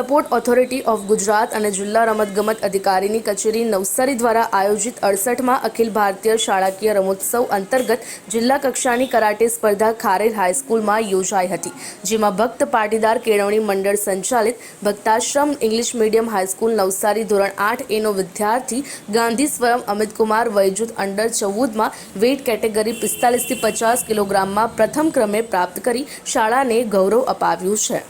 Support authority of Gujarat અને જિલ્લા રમતગમત અધિકારીની કચેરી નવસારી દ્વારા આયોજિત અડસઠમાં અખિલ ભારતીય શાળાકીય રમોત્સવ અંતર્ગત જિલ્લા કક્ષાની કરાટે સ્પર્ધા ખારેર હાઈસ્કૂલમાં યોજાઈ હતી, જેમાં ભક્ત પાટીદાર કેળવણી મંડળ સંચાલિત Bhaktashram English medium high school Navsari ધોરણ આઠ એનો વિદ્યાર્થી ગાંધી સ્વયં અમિતકુમાર વયજૂથ અંડર ચૌદમાં વેઇટ કેટેગરી પિસ્તાલીસથી પચાસ કિલોગ્રામમાં પ્રથમ ક્રમે પ્રાપ્ત કરી શાળાને ગૌરવ અપાવ્યું છે.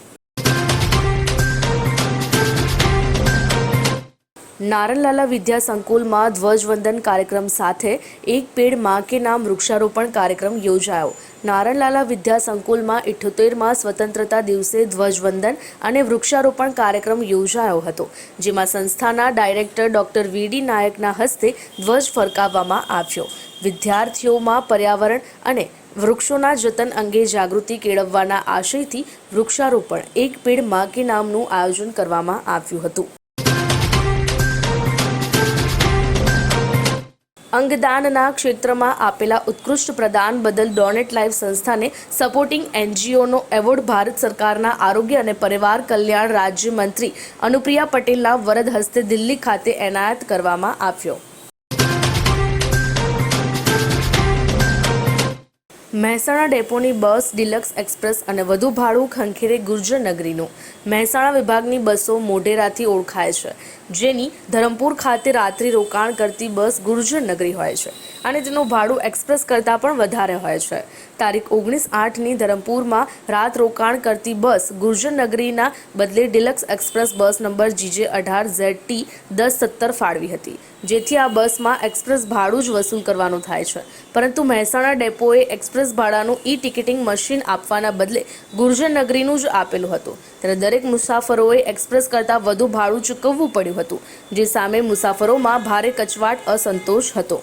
નારણલાલા વિદ્યા સંકુલમાં ધ્વજવંદન કાર્યક્રમ સાથે એક પેડમાં કે નામ વૃક્ષારોપણ કાર્યક્રમ યોજાયો. નારણલાલા વિદ્યા સંકુલમાં ઇઠ્યોતેરમાં સ્વતંત્રતા દિવસે ધ્વજવંદન અને વૃક્ષારોપણ કાર્યક્રમ યોજાયો હતો, જેમાં સંસ્થાના ડાયરેક્ટર ડોક્ટર વીડી નાયકના હસ્તે ધ્વજ ફરકાવવામાં આવ્યો. વિદ્યાર્થીઓમાં પર્યાવરણ અને વૃક્ષોના જતન અંગે જાગૃતિ કેળવવાના આશયથી વૃક્ષારોપણ એક પેડમાં કે નામનું આયોજન કરવામાં આવ્યું હતું. અંગદાનના ક્ષેત્રમાં આપેલા ઉત્કૃષ્ટ પ્રદાન બદલ ડોનેટ લાઈફ સંસ્થાને સપોર્ટિંગ એનજીઓનો એવોર્ડ ભારત સરકારના આરોગ્ય અને પરિવાર કલ્યાણ રાજ્યમંત્રી અનુપ્રિયા પટેલના વરદ હસ્તે દિલ્હી ખાતે એનાયત કરવામાં આવ્યો. મહેસાણા ડેપોની બસ, ડિલક્સ એક્સપ્રેસ અને વધુ ભાડું ખંખેરે ગુર્જર નગરીનું. મહેસાણા વિભાગની બસો મોઢેરાથી ઓળખાય છે. જેની ધરમપુર ખાતે રાત્રિ રોકાણ કરતી બસ ગુર્જર નગરી હોય છે અને તેનું ભાડું એક્સપ્રેસ કરતાં પણ વધારે હોય છે. તારીખ ઓગણીસ આઠની ધરમપુરમાં રાત રોકાણ કરતી બસ ગુર્જર નગરીના બદલે deluxe express bus number GJ અઢાર ઝેડ ટી દસ સત્તર ફાળવી હતી. જેથી આ બસમાં એક્સપ્રેસ ભાડું જ વસૂલ કરવાનું થાય છે. પરંતુ મહેસાણા ડેપોએ એક્સપ્રેસ ભાડાનું ઈ ટિકિટિંગ મશીન આપવાના બદલે ગુર્જર નગરીનું જ આપેલું હતું. ત્યારે દરેક મુસાફરોએ એક્સપ્રેસ કરતાં વધુ ભાડું ચૂકવવું પડ્યું હતું, જે સામે મુસાફરોમાં ભારે કચવાટ અસંતોષ હતો.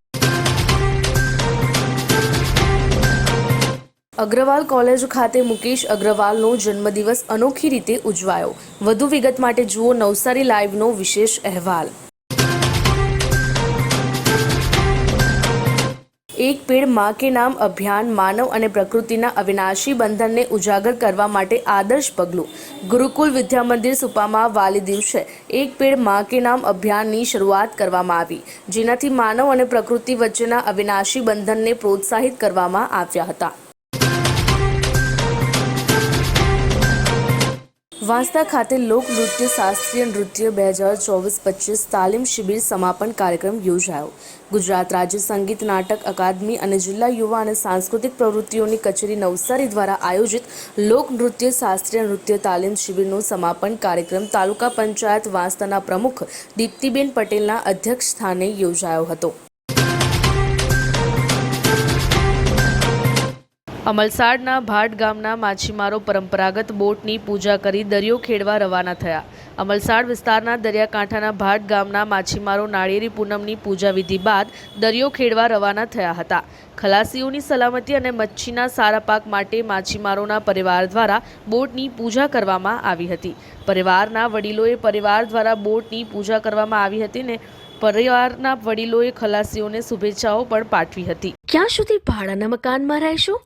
Agrawal college ખાતે મુકેશ અગ્રવાલનો જન્મદિવસ અનોખી રીતે ઉજવાયો. વધુ વિગત માટે જુઓ નવસારી લાઈવનો વિશેષ અહેવાલ. એક પેડમાં કે નામ અભિયાન માનવ અને પ્રકૃતિના અવિનાશી બંધનને ઉજાગર કરવા માટે આદર્શ પગલું. ગુરુકુલ વિદ્યા મંદિર સુપામાં વાલી દિવસે એક પેડમાં કે નામ અભિયાનની શરૂઆત કરવામાં આવી, જેનાથી માનવ અને પ્રકૃતિ વચ્ચેના અવિનાશી બંધનને પ્રોત્સાહિત કરવામાં આવ્યા હતા. વાંસદા ખાતે લોક નૃત્ય શાસ્ત્રીય નૃત્ય બે હજાર ચોવીસ પચીસ તાલીમ શિબિર સમાપન કાર્યક્રમ યોજાયો. ગુજરાત રાજ્ય સંગીત નાટક અકાદમી અને જિલ્લા યુવા અને સાંસ્કૃતિક પ્રવૃત્તિઓની કચેરી નવસારી દ્વારા આયોજિત લોક નૃત્ય શાસ્ત્રીય નૃત્ય તાલીમ શિબિરનું સમાપન કાર્યક્રમ તાલુકા પંચાયત વાંસદાના પ્રમુખ દીપ્તિબેન પટેલના અધ્યક્ષ સ્થાને યોજાયો હતો. અમલસાડના ભાટ ગામના માછીમારો પરંપરાગત બોટની પૂજા કરી દરિયો ખેડવા રવાના થયા. અમલસાડ વિસ્તારના દરિયાકાંઠાના ભાટ ગામના માછીમારો નાળિયેરી પૂનમની પૂજા વિધિ બાદ દરિયો ખેડવા રવાના થયા હતા. ખલાસીઓની સલામતી અને મચ્છીના સારા પાક માટે માછીમારોના પરિવાર દ્વારા બોટની પૂજા કરવામાં આવી હતી. પરિવારના વડીલોએ પરિવાર દ્વારા બોટની પૂજા કરવામાં આવી હતી ને પરિવારના વડીલોએ ખલાસીઓને શુભેચ્છાઓ પણ પાઠવી હતી. ક્યાં સુધી ભાડાના મકાનમાં રહેશો?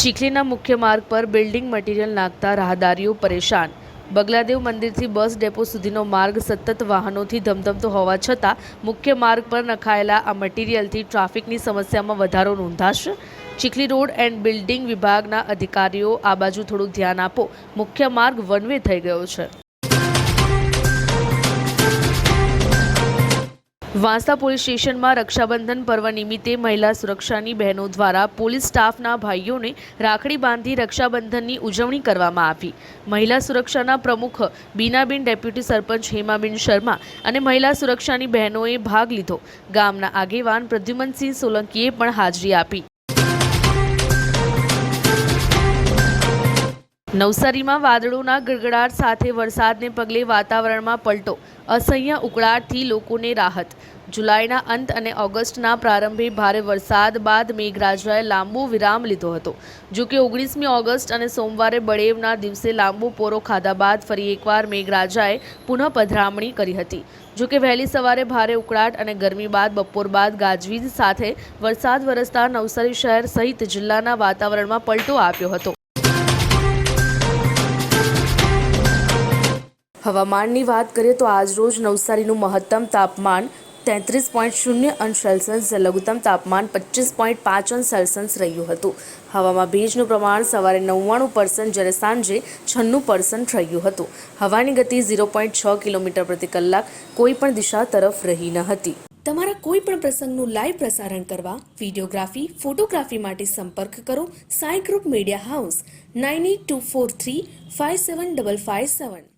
ચીખલીના મુખ્ય માર્ગ પર બિલ્ડિંગ મટીરીયલ નાખતા રાહદારીઓ પરેશાન. બગલાદેવ મંદિરથી બસ ડેપો સુધીનો માર્ગ સતત વાહનોથી ધમધમતો હોવા છતાં મુખ્ય માર્ગ પર નખાયેલા આ મટીરીયલથી ટ્રાફિકની સમસ્યામાં વધારો નોંધાશે. ચીખલી રોડ એન્ડ બિલ્ડિંગ વિભાગના અધિકારીઓ આ બાજુ થોડું ધ્યાન આપો. મુખ્ય માર્ગ વન વે થઈ ગયો છે. વાંસદા પોલીસ સ્ટેશનમાં રક્ષાબંધન પર્વ નિમિત્તે મહિલા સુરક્ષાની બહેનો દ્વારા પોલીસ સ્ટાફના ભાઈઓને રાખડી બાંધી રક્ષાબંધનની ઉજવણી કરવામાં આવી. મહિલા સુરક્ષાના પ્રમુખ બીનાબેન ડેપ્યુટી સરપંચ હેમાબેન શર્મા અને મહિલા સુરક્ષાની બહેનોએ ભાગ લીધો. ગામના આગેવાન પ્રદ્યુમનસિંહ સોલંકીએ પણ હાજરી આપી. નવસારીમાં વાદળોના ગડગડાટ સાથે વરસાદને પગલે વાતાવરણમાં પલટો, અસહ્ય ઉકળાટથી લોકોને રાહત. જુલાઈના અંત અને ઓગસ્ટના પ્રારંભે ભારે વરસાદ બાદ મેઘરાજાએ લાંબો વિરામ લીધો હતો. જો કે ઓગણીસમી ઓગસ્ટ અને સોમવારે બળેવના દિવસે લાંબો પોરો ખાધા બાદ ફરી એકવાર મેઘરાજાએ પુનઃ પધરામણી કરી હતી. જો કે વહેલી સવારે ભારે ઉકળાટ અને ગરમી બાદ બપોર બાદ ગાજવીજ સાથે વરસાદ વરસતા નવસારી શહેર સહિત જિલ્લાના વાતાવરણમાં પલટો આપ્યો હતો. હવામાનની વાત કરીએ તો આજરોજ નવસારીનું મહત્તમ તાપમાન તેત્રીસ પોઈન્ટ શૂન્ય અંશ સેલ્સિયસ લઘુત્તમ તાપમાન પચીસ પોઈન્ટ પાંચ અંશ સેલ્સિયસ રહ્યું હતું. હવામાં ભેજનું પ્રમાણ સવારે નવ્વાણું પર્સન્ટ જ્યારે સાંજે છન્નું પર્સન્ટ રહ્યું હતું. હવાની ગતિ ઝીરો પોઈન્ટ છ કિલોમીટર પ્રતિ કલાક કોઈ પણ દિશા તરફ રહી ન હતી. તમારા કોઈ પણ પ્રસંગનું લાઈવ પ્રસારણ કરવા વિડીયોગ્રાફી, ફોટોગ્રાફી માટે સંપર્ક કરો Sai group media house, nine eight two four three five seven double five seven.